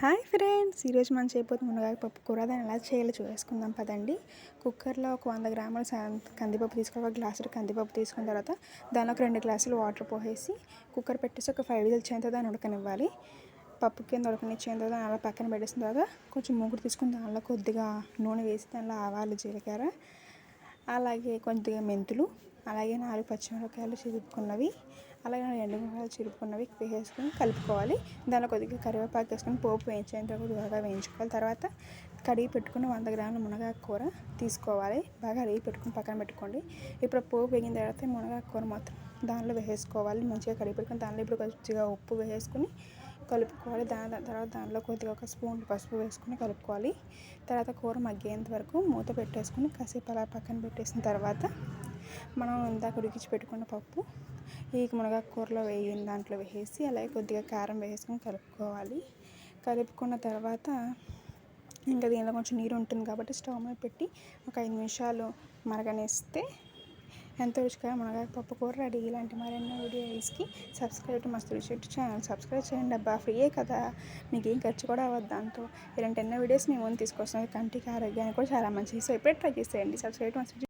Hi friends ఈరోజు మనం చేయబోతు మునగాయ పప్పు కూర దాన్ని ఎలా చేయాలో చూసుకుందాం పదండి. కుక్కర్లో ఒక వంద గ్రాముల కందిపప్పు తీసుకొని ఒక గ్లాసులు కందిపప్పు తీసుకున్న తర్వాత దాని ఒక రెండు గ్లాసులు వాటర్ పోసేసి కుక్కర్ పెట్టేసి ఒక ఫైవ్ విజిల్ చేయంత దాన్ని ఉడకనివ్వాలి. పప్పు కింద ఉడకనిచ్చేంత దాన్ని అలా పక్కన పెట్టేసిన తర్వాత కొంచెం మూగుడు తీసుకుని దానిలో కొద్దిగా నూనె వేసి దానిలో ఆవాలు జీలకర్ర అలాగే కొద్దిగా మెంతులు అలాగే నాలుగు పచ్చిమిరపకాయలు చిరుపుకున్నవి అలాగే ఎండుమిరపకాయలు చిరుపుకున్నవి వేసుకొని కలుపుకోవాలి. దానిలో కొద్దిగా కరివేపాకు వేసుకొని పోపు వేయించేంత త్వరగా వేయించుకోవాలి. తర్వాత కడిగి పెట్టుకుని వంద గ్రాముల మునగాకు కూర తీసుకోవాలి. బాగా కడిగి పెట్టుకుని పక్కన పెట్టుకోండి. ఇప్పుడు పోపు వేగిన తర్వాత మునగాకు కూర మొత్తం దానిలో వేసుకోవాలి మంచిగా కడిగి పెట్టుకుని దానిలో ఇప్పుడు కొద్దిగా ఉప్పు వేసుకుని కలుపుకోవాలి. దాని తర్వాత దానిలో కొద్దిగా ఒక స్పూన్ పసుపు వేసుకొని కలుపుకోవాలి. తర్వాత కూర మగ్గేంత వరకు మూత పెట్టేసుకొని కాసేపు అలా పక్కన పెట్టేసిన తర్వాత మనం ఇందాక ఉడికించి పెట్టుకున్న పప్పు ఈ మునగాకు కూరలో వేయిన దాంట్లో వేసి అలాగే కొద్దిగా కారం వేసుకొని కలుపుకోవాలి. కలుపుకున్న తర్వాత ఇంకా దీనిలో కొంచెం నీరు ఉంటుంది కాబట్టి స్టవ్ మీద పెట్టి ఒక ఐదు నిమిషాలు మరగనిస్తే ఎంతో రుచికర మునగాకు పప్పు కూర రెడీ. ఇలాంటి మరెన్నో వీడియోస్కి సబ్స్క్రైబ్ టు మస్తు రుచి ఛానల్ సబ్స్క్రైబ్ చేయండి. అబ్బా ఫ్రీయే కదా. మీకు ఏం ఖర్చు కూడా అవ్వద్దు దాంతో. ఇలాంటి ఎన్నో వీడియోస్ మేము తీసుకొస్తాం కంటికి ఆరోగ్యానికి కూడా చాలా మంచిది. సో ఇప్పుడే ట్రై చేసేయండి. సబ్స్క్రైబ్ మస్తు